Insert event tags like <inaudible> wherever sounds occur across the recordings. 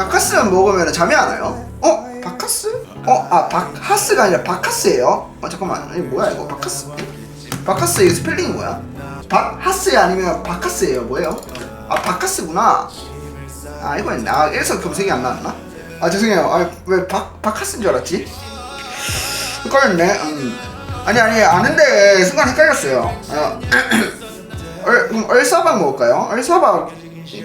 바카스만 먹으면 잠이 안 와요? 어? 바카스? 어? 아 바카스가 아니라 바카스예요? 어 잠깐만 이거 뭐야 이거 바카스? 바카스 이거 스펠링이 뭐야? 바하스 아니면 바카스예요 뭐예요? 아 바카스구나 아 이거 나 일서 검색이 안 나왔나? 아 죄송해요 아왜 바카스인 줄 알았지? 헷갈렸네 음. 아니 아니 아는데 순간 헷갈렸어요 어. <clears throat> 얼, 그럼 얼싸박 먹을까요? 얼싸박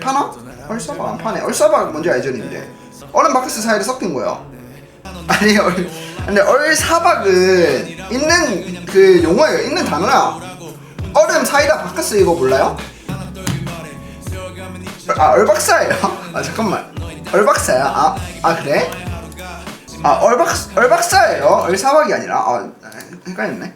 파나? 얼싸박 안 파네. 얼싸박 뭔지 알죠인데 얼음 바카스 사이를 섞인 거예요. 아니 얼 근데 얼사박은 있는 그 용어예요. 있는 단어야. 얼음 사이다 바카스 이거 몰라요? 아 얼박사예요? 아 잠깐만. 얼박사야? 아, 아 그래? 아 얼박 얼박사예요. 얼사박이 아니라. 아 헷갈렸네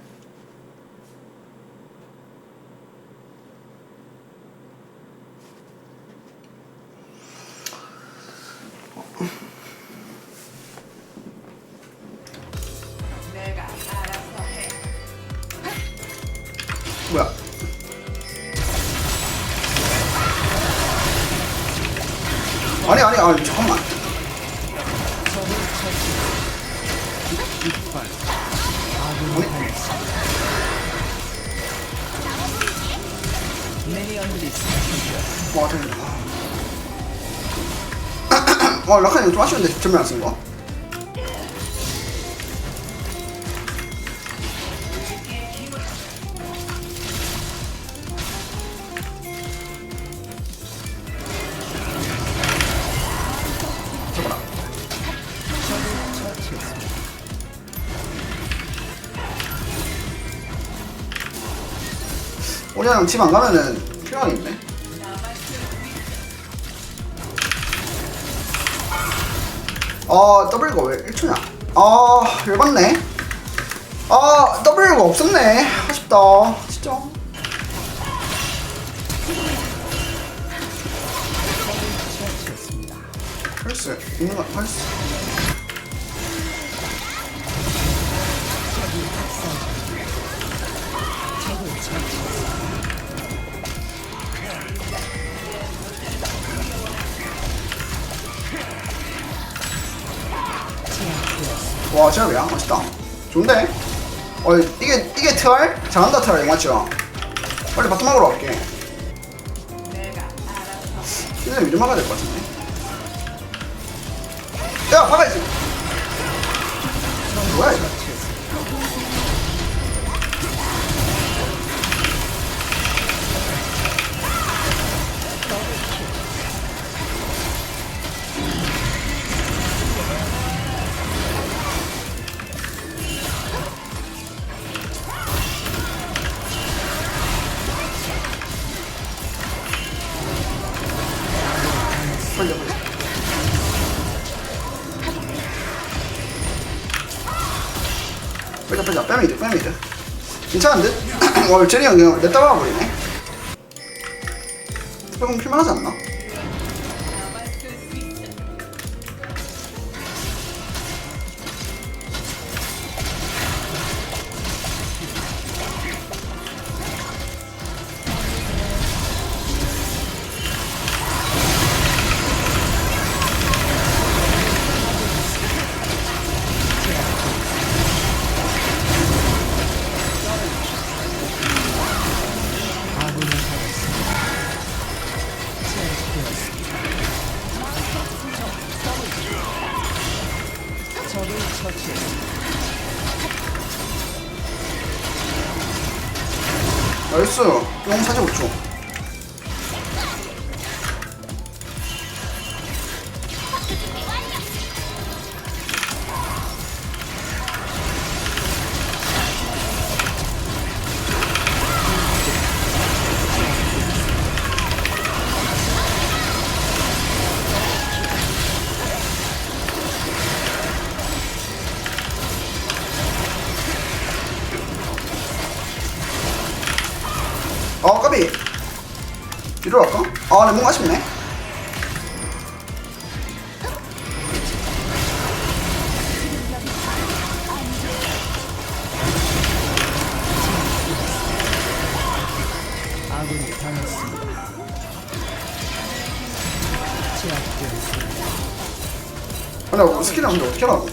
아니 아니 아니 잠깐만. 와 대박. <clears throat> 와 라칸 이거 좀 아쉬운데 전면 안 쓴 거. 오리랑 집안 가면은 필요한 있네. 아 더블가 왜 1초냐? 아 열받네. 아 더블가 없었네. 아쉽다. 진짜. 펄스 있는 거 펄스. 와 제압이야 멋있다. 좋은데? 어 이게 이게 트알? 잘한다 트알. 맞죠? 빨리 바텀 막으러 갈게. 이제 미드 막아야 될 것 같은데? 야 박아야지. 뭐야 이거 빼자 빼자 빼면 이돼 빼면 이돼 괜찮은데? <clears throat> 와형 그냥 냈다 박아버리네 조금 필만하지 않나? 나이스 용 45초 어 까비 뒤로 갈까? 아 뭔가 아쉽네 아군이 당했습니다. 제압되었습니다. 아나 뭐 스킬 하는데 어떻게 하라고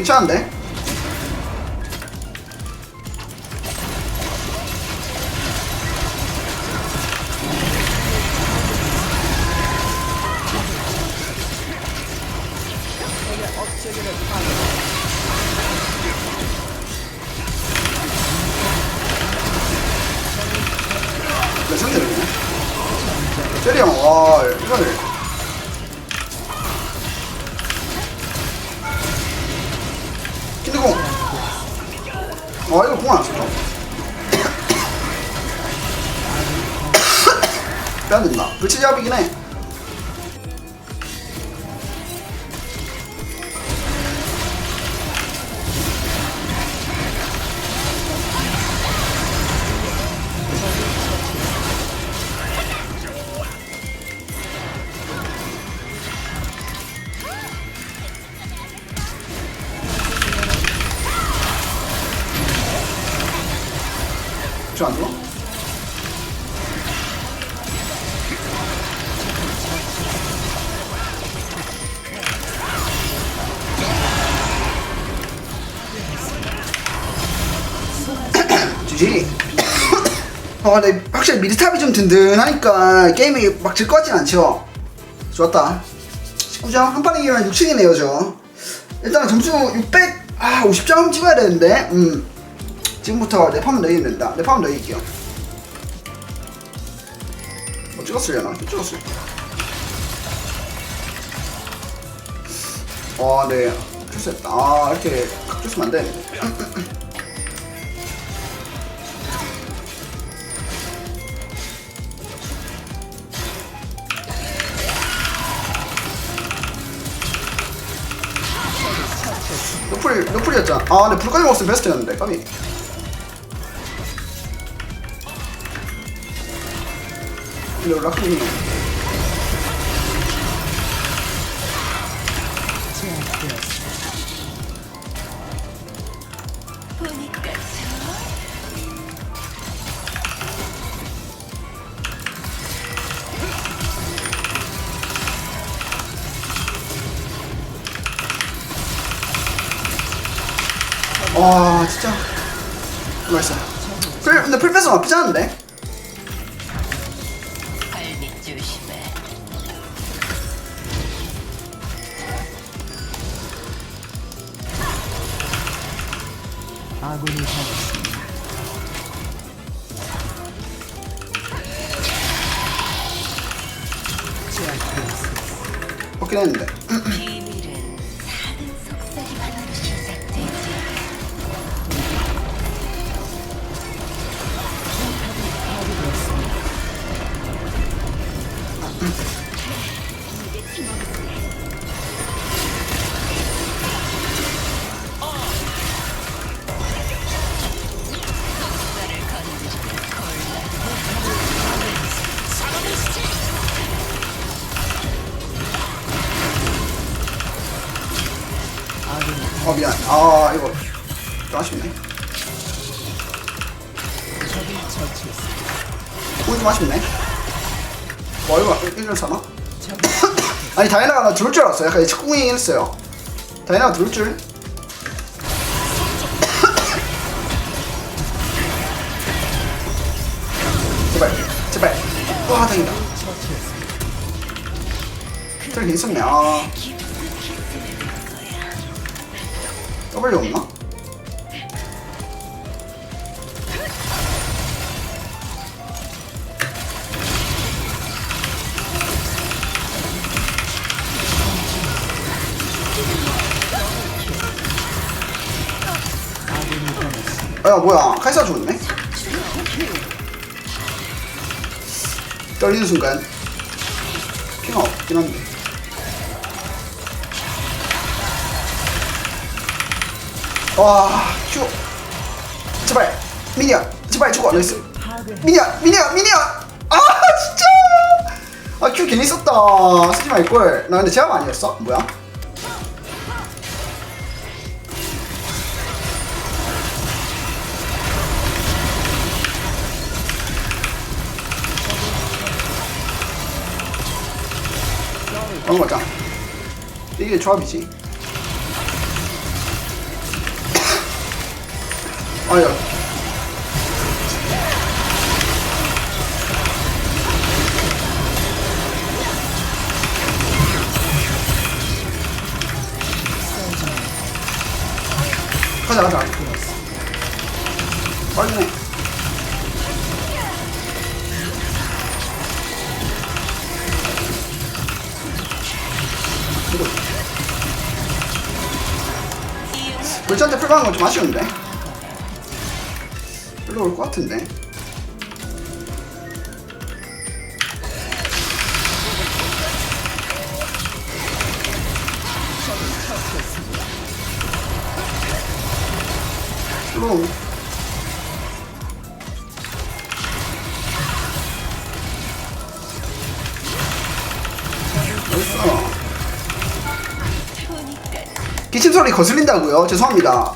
괜찮은데? 형, 와, 이거 와, 이거 공안 썼다. 빼야 된다. 불치잡이긴 해. 지지. <coughs> 어, 근데 확실히 미드탑이 좀 든든하니까 게임이 막 질 것 같진 않죠. 좋았다. 19점 한 판에 이기면 6층이네요, 저. 일단 점수 600, 아, 50점 찍어야 되는데, 음. 지금부터 랩하면 내기면 된다. 랩하면 내기게요. 뭐 찍었으려나? 찍었어. 와, 네. 실수했다. 아, 이렇게 각줬으면 안되 <coughs> 노플이었잖아. 아, 근데 불까지 먹었으면 베스트였는데, 까비. 근데 라크님 와 진짜 맛있어 풀, 근데 풀패스 나쁘지 않은데? 발밑 조심해. 아군이 당했습니다. 제압되었습니다. 먹긴 했는데 좀 아쉽네. 와 이거 1점 사나? 적을 아니 다이나가 나 들어올 줄 알았어 약간 직공이긴 했어요. 다이나가 들어올 줄. 제발 제발. 와 다행이다. 처치했습니다. 저기 있었네. 아. W 없나? 야 뭐야. 카이사 죽었네? 떨리는 순간 핑가 없긴 한데. 와 큐. 제발 미니야. 제발 죽어. 나이스 미니야 미니야 미니야. 아 진짜. 괜히 썼다. 쓰지 말걸. 나 근데 제압 아니었어? 뭐야? 그런 거자 이게 조합이지. 아야 가자 가자. 이거. 물자한테 풀 가는 건 좀 아쉬운데? 별로 올 것 같은데. 별로 기침 소리 거슬린다고요? 죄송합니다.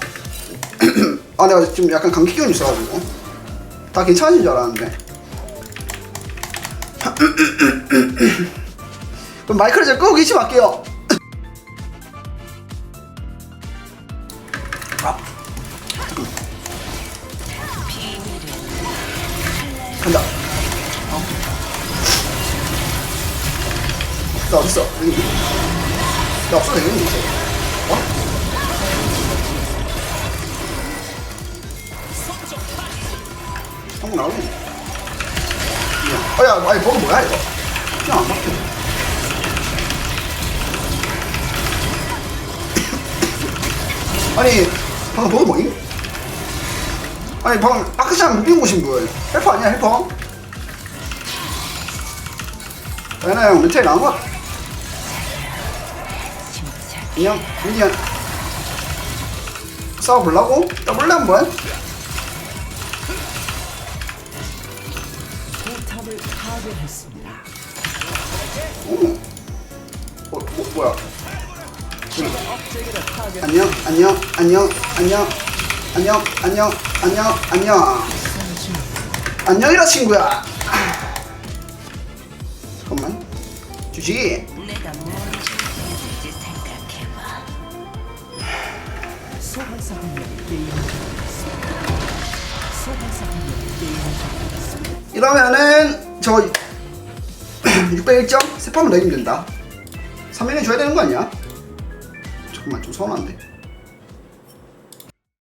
<clears throat> 아 내가 지금 약간 감기 기운이 있어가지고 다 괜찮으신 줄 알았는데. <clears throat> 그럼 마이크를 제가 끄고 기침 할게요. <clears throat> 아, 간다. 어. 나 어딨어? 여기. 나 없어도 되겠는데 이제. 어? 한국 나오네. 어 야, 아니 버거 뭐야 이거? 그냥 안 막혀. 아니 방금 버거 뭐임? 아니 방금 아크샷 무빙 보신 분 헬퍼 아니야 헬퍼? 다이나 형 멘트에 나온 거 같아 침착 그냥 미니언 싸워보려고? 떠볼래 한번? 사람을 파괴했습니다. 오, 어, 뭐, 뭐야? 안녕, 안녕, 안녕, 안녕, 안녕, 안녕, 안녕, 안녕. 안녕이라 친구야. 잠깐만. 주지. 소환사 게임 소환사 게임 이러면은 저 601점 세판만 넣으면 된다 3명이 줘야 되는 거 아니야? 잠깐만 좀 서운한데